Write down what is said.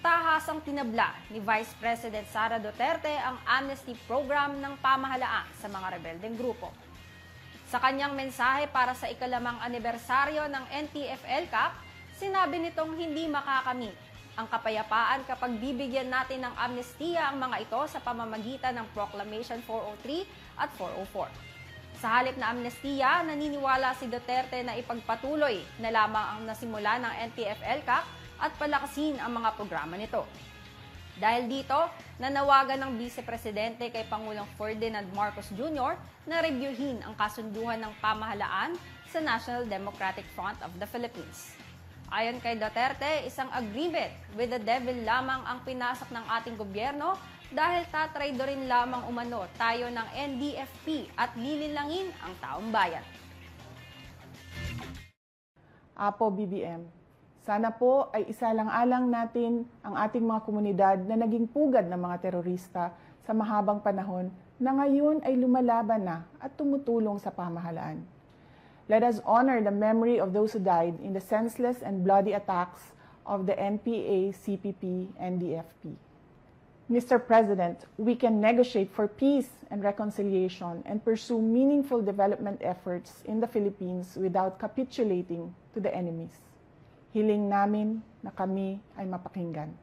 tahasang tinabla ni Vice President Sara Duterte ang amnesty program ng pamahalaan sa mga rebeldeng grupo. Sa kanyang mensahe para sa ikalamang anibersaryo ng NTF-ELCAC, sinabi nitong hindi makakamit ang kapayapaan kapag bibigyan natin ng amnestiya ang mga ito sa pamamagitan ng Proclamation 403 at 404. Sa halip na amnestiya, naniniwala si Duterte na ipagpatuloy na lamang ang nasimula ng NTF-ELCAC at palakasin ang mga programa nito. Dahil dito, nanawagan ng Vice Presidente kay Pangulong Ferdinand Marcos Jr. na reviewin ang kasunduhan ng pamahalaan sa National Democratic Front of the Philippines. Ayon kay Duterte, isang agreement with the devil lamang ang pinasak ng ating gobyerno dahil tatraydo rin lamang umano tayo ng NDFP at lililangin ang taong bayan. Apo BBM, sana po ay isalang-alang natin ang ating mga komunidad na naging pugad ng mga terorista sa mahabang panahon na ngayon ay lumalaban na at tumutulong sa pamahalaan. Let us honor the memory of those who died in the senseless and bloody attacks of the NPA, CPP, and DFP. Mr. President, we can negotiate for peace and reconciliation and pursue meaningful development efforts in the Philippines without capitulating to the enemies. Hiling namin na kami ay mapakinggan.